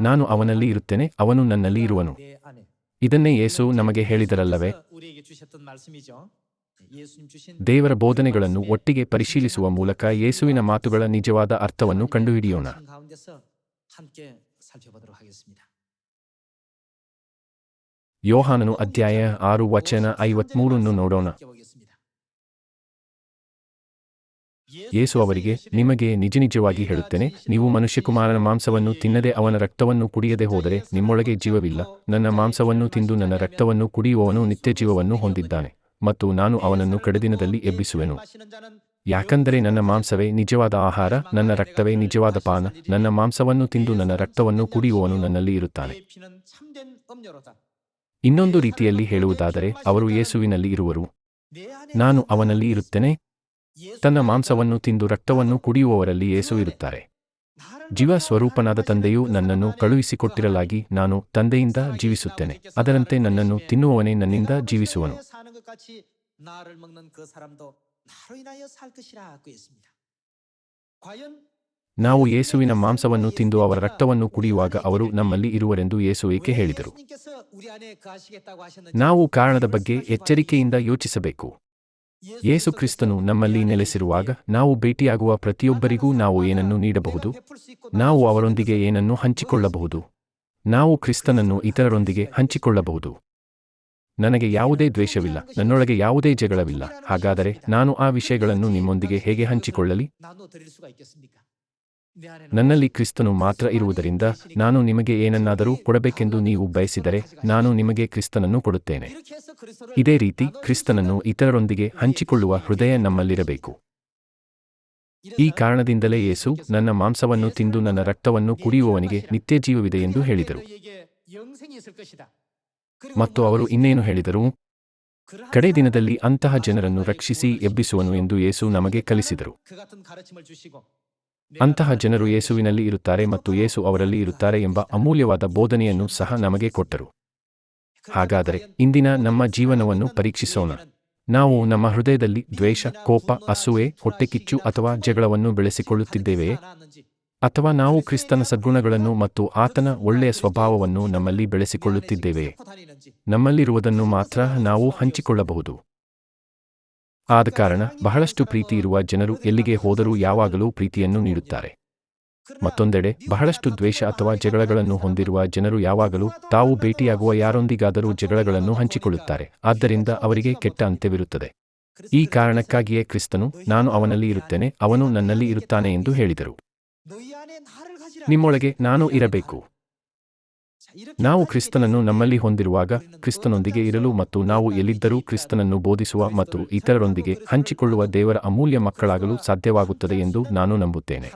ನಾನು ಅವನಲ್ಲಿ ಇರುತ್ತೇನೆ, ಅವನು ನನ್ನಲ್ಲಿ ಇರುವನು. ಇದನ್ನೇ ಯೇಸು ನಮಗೆ ಹೇಳಿದರಲ್ಲವೇ? ದೇವರ ಬೋಧನೆಗಳನ್ನು ಒಟ್ಟಿಗೆ ಪರಿಶೀಲಿಸುವ ಮೂಲಕ ಯೇಸುವಿನ ಮಾತುಗಳ ನಿಜವಾದ ಅರ್ಥವನ್ನು ಕಂಡುಹಿಡಿಯೋಣ. ಯೋಹಾನನು ಅಧ್ಯಾಯ ಆರು ವಚನ ಐವತ್ಮೂರನ್ನು ನೋಡೋಣ. ಯೇಸು ಅವರಿಗೆ, ನಿಮಗೆ ನಿಜನಿಜವಾಗಿ ಹೇಳುತ್ತೇನೆ, ನೀವು ಮನುಷ್ಯಕುಮಾರನ ಮಾಂಸವನ್ನು ತಿನ್ನದೆ ಅವನ ರಕ್ತವನ್ನು ಕುಡಿಯದೆ ಹೋದರೆ ನಿಮ್ಮೊಳಗೆ ಜೀವವಿಲ್ಲ. ನನ್ನ ಮಾಂಸವನ್ನು ತಿಂದು ನನ್ನ ರಕ್ತವನ್ನು ಕುಡಿಯುವವನು ನಿತ್ಯ ಜೀವವನ್ನು ಹೊಂದಿದ್ದಾನೆ ಮತ್ತು ನಾನು ಅವನನ್ನು ಕಡೆದಿನದಲ್ಲಿ ಎಬ್ಬಿಸುವೆನು. ಯಾಕಂದರೆ ನನ್ನ ಮಾಂಸವೇ ನಿಜವಾದ ಆಹಾರ, ನನ್ನ ರಕ್ತವೇ ನಿಜವಾದ ಪಾನ, ನನ್ನ ಮಾಂಸವನ್ನು ತಿಂದು ನನ್ನ ರಕ್ತವನ್ನು ಕುಡಿಯುವವನು ನನ್ನಲ್ಲಿ ಇರುತ್ತಾನೆ. ಇನ್ನೊಂದು ರೀತಿಯಲ್ಲಿ ಹೇಳುವುದಾದರೆ, ಅವರು ಯೇಸುವಿನಲ್ಲಿ ಇರುವರು. ನಾನು ಅವನಲ್ಲಿ ಇರುತ್ತೇನೆ ತನ್ನ ಮಾಂಸವನ್ನು ತಿಂದು ರಕ್ತವನ್ನು ಕುಡಿಯುವವರಲ್ಲಿ ಯೇಸು ಇರುತ್ತಾರೆ. ಜೀವ ಸ್ವರೂಪನಾದ ತಂದೆಯು ನನ್ನನ್ನು ಕಳುಹಿಸಿಕೊಟ್ಟಿರಲಾಗಿ ನಾನು ತಂದೆಯಿಂದ ಜೀವಿಸುತ್ತೇನೆ. ಅದರಂತೆ ನನ್ನನ್ನು ತಿನ್ನುವವನೇ ನನ್ನಿಂದ ಜೀವಿಸುವನು. ನಾವು ಯೇಸುವಿನ ಮಾಂಸವನ್ನು ತಿಂದು ಅವರ ರಕ್ತವನ್ನು ಕುಡಿಯುವಾಗ ಅವರು ನಮ್ಮಲ್ಲಿ ಇರುವರೆಂದು ಯೇಸು ಏಕೆ ಹೇಳಿದರು? ನಾವು ಕಾರಣದ ಬಗ್ಗೆ ಎಚ್ಚರಿಕೆಯಿಂದ ಯೋಚಿಸಬೇಕು. ಯೇಸು ಕ್ರಿಸ್ತನು ನಮ್ಮಲ್ಲಿ ನೆಲೆಸಿರುವಾಗ ನಾವು ಭೇಟಿಯಾಗುವ ಪ್ರತಿಯೊಬ್ಬರಿಗೂ ನಾವು ಏನನ್ನು ನೀಡಬಹುದು? ನಾವು ಅವರೊಂದಿಗೆ ಏನನ್ನು ಹಂಚಿಕೊಳ್ಳಬಹುದು? ನಾವು ಕ್ರಿಸ್ತನನ್ನು ಇತರರೊಂದಿಗೆ ಹಂಚಿಕೊಳ್ಳಬಹುದು? ನನಗೆ ಯಾವುದೇ ದ್ವೇಷವಿಲ್ಲ, ನನ್ನೊಳಗೆ ಯಾವುದೇ ಜಗಳವಿಲ್ಲ. ಹಾಗಾದರೆ ನಾನು ಆ ವಿಷಯಗಳನ್ನು ನಿಮ್ಮೊಂದಿಗೆ ಹೇಗೆ ಹಂಚಿಕೊಳ್ಳಲಿ? ನನ್ನಲ್ಲಿ ಕ್ರಿಸ್ತನು ಮಾತ್ರ ಇರುವುದರಿಂದ ನಾನು ನಿಮಗೆ ಏನನ್ನಾದರೂ ಕೊಡಬೇಕೆಂದು ನೀವು ಬಯಸಿದರೆ ನಾನು ನಿಮಗೆ ಕ್ರಿಸ್ತನನ್ನು ಕೊಡುತ್ತೇನೆ. ಇದೇ ರೀತಿ ಕ್ರಿಸ್ತನನ್ನು ಇತರರೊಂದಿಗೆ ಹಂಚಿಕೊಳ್ಳುವ ಹೃದಯ ನಮ್ಮಲ್ಲಿರಬೇಕು. ಈ ಕಾರಣದಿಂದಲೇ ಯೇಸು ನನ್ನ ಮಾಂಸವನ್ನು ತಿಂದು ನನ್ನ ರಕ್ತವನ್ನು ಕುಡಿಯುವವನಿಗೆ ನಿತ್ಯ ಜೀವವಿದೆ ಎಂದು ಹೇಳಿದರು. ಮತ್ತು ಅವರು ಇನ್ನೇನು ಹೇಳಿದರು? ಕಡೆ ದಿನದಲ್ಲಿ ಅಂತಹ ಜನರನ್ನು ರಕ್ಷಿಸಿ ಎಬ್ಬಿಸುವನು ಎಂದು ಯೇಸು ನಮಗೆ ಕಲಿಸಿದರು. ಅಂತಹ ಜನರು ಯೇಸುವಿನಲ್ಲಿ ಇರುತ್ತಾರೆ ಮತ್ತು ಯೇಸು ಅವರಲ್ಲಿ ಇರುತ್ತಾರೆ ಎಂಬ ಅಮೂಲ್ಯವಾದ ಬೋಧನೆಯನ್ನು ಸಹ ನಮಗೆ ಕೊಟ್ಟರು. ಹಾಗಾದರೆ ಇಂದಿನ ನಮ್ಮ ಜೀವನವನ್ನು ಪರೀಕ್ಷಿಸೋಣ. ನಾವು ನಮ್ಮ ಹೃದಯದಲ್ಲಿ ದ್ವೇಷ, ಕೋಪ, ಅಸೂಯೆ ಹೊಟ್ಟೆಕಿಚ್ಚು ಅಥವಾ ಜಗಳವನ್ನು ಬೆಳೆಸಿಕೊಳ್ಳುತ್ತಿದ್ದೇವೆಯೇ? ಅಥವಾ ನಾವು ಕ್ರಿಸ್ತನ ಸದ್ಗುಣಗಳನ್ನು ಮತ್ತು ಆತನ ಒಳ್ಳೆಯ ಸ್ವಭಾವವನ್ನು ನಮ್ಮಲ್ಲಿ ಬೆಳೆಸಿಕೊಳ್ಳುತ್ತಿದ್ದೇವೆಯೇ? ನಮ್ಮಲ್ಲಿರುವುದನ್ನು ಮಾತ್ರ ನಾವು ಹಂಚಿಕೊಳ್ಳಬಹುದು. ಆದ ಕಾರಣ ಬಹಳಷ್ಟು ಪ್ರೀತಿ ಇರುವ ಜನರು ಎಲ್ಲಿಗೆ ಹೋದರೂ ಯಾವಾಗಲೂ ಪ್ರೀತಿಯನ್ನು ನೀಡುತ್ತಾರೆ. ಮತ್ತೊಂದೆಡೆ, ಬಹಳಷ್ಟು ದ್ವೇಷ ಅಥವಾ ಜಗಳಗಳನ್ನು ಹೊಂದಿರುವ ಜನರು ಯಾವಾಗಲೂ ತಾವು ಭೇಟಿಯಾಗುವ ಯಾರೊಂದಿಗಾದರೂ ಜಗಳಗಳನ್ನು ಹಂಚಿಕೊಳ್ಳುತ್ತಾರೆ. ಆದ್ದರಿಂದ ಅವರಿಗೆ ಕೆಟ್ಟ ಅಂತ್ಯವಿರುತ್ತದೆ. ಈ ಕಾರಣಕ್ಕಾಗಿಯೇ ಕ್ರಿಸ್ತನು, ನಾನು ಅವನಲ್ಲಿ ಇರುತ್ತೇನೆ, ಅವನು ನನ್ನಲ್ಲಿ ಇರುತ್ತಾನೆ ಎಂದು ಹೇಳಿದರು. ನಿಮ್ಮೊಳಗೆ ನಾನು ಇರಬೇಕು. ನಾವು ಕ್ರಿಸ್ತನನ್ನು ನಮ್ಮಲ್ಲಿ ಹೊಂದಿರುವಾಗ ಕ್ರಿಸ್ತನೊಂದಿಗೆ ಇರಲು ಮತ್ತು ನಾವು ಎಲ್ಲಿದ್ದರೂ ಕ್ರಿಸ್ತನನ್ನು ಬೋಧಿಸುವ ಮತ್ತು ಇತರರೊಂದಿಗೆ ಹಂಚಿಕೊಳ್ಳುವ ದೇವರ ಅಮೂಲ್ಯ ಮಕ್ಕಳಾಗಲು ಸಾಧ್ಯವಾಗುತ್ತದೆ ಎಂದು ನಾನು ನಂಬುತ್ತೇನೆ.